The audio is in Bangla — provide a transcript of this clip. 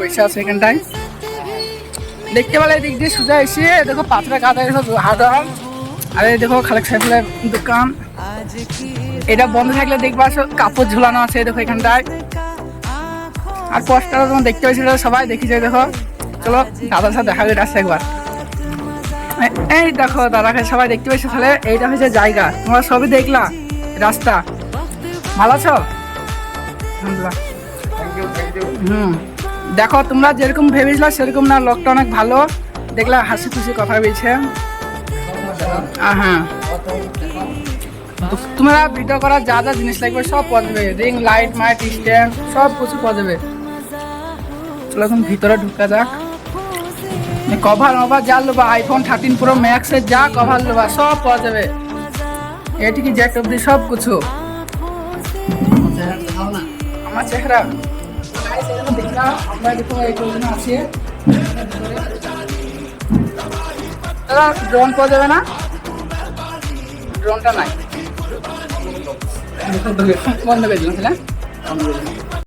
বসে আছে এখানটায়। দেখতে পেলে এদিক দিয়ে সোজা এসে দেখো পাথরে কাদা এসে হাট আর এই দেখো খালেক সাইফুলের দোকান। এটা বন্ধ থাকলে দেখবা কাপড় ঝুলানো আছে দেখো এখানটায়। আর পোস্টার তোমার দেখতে পাচ্ছি সবাই দেখি যায় দেখো। চলো দাদার সাথে দেখা করে আসছে একবার। এই দেখো দাদাকে সবাই দেখতে পাচ্ছি তাহলে, এইটা হচ্ছে জায়গা। তোমরা সবই দেখলা রাস্তা। ভালো আছো? আলহামদুলিল্লাহ হুম। দেখো, তোমরা যেরকম ভেবেছিলা সেরকম না, লোকটা অনেক ভালো। দেখলা হাসি খুশি কথা বলছে। হ্যাঁ। তোমরা ভিডিও করার যা যা জিনিস লাগবে সব পাওয়া যাবে। রিং লাইট মাইট স্ট্যান্ড সব কিছু পাওয়া যাবে। চলো এখন ভিতরে ঢুকা যাক। কভার মভার যা লোবা আইফোন থার্টিন প্রো ম্যাক্সের যা কভার লোবা, সব পাওয়া যাবে। এটি কি জ্যাক অব্দি সব কিছু। আমার চেহারা। দাদা ড্রোন পাওয়া যাবে না ড্রোনটা নাই বন্ধ করে দিলাম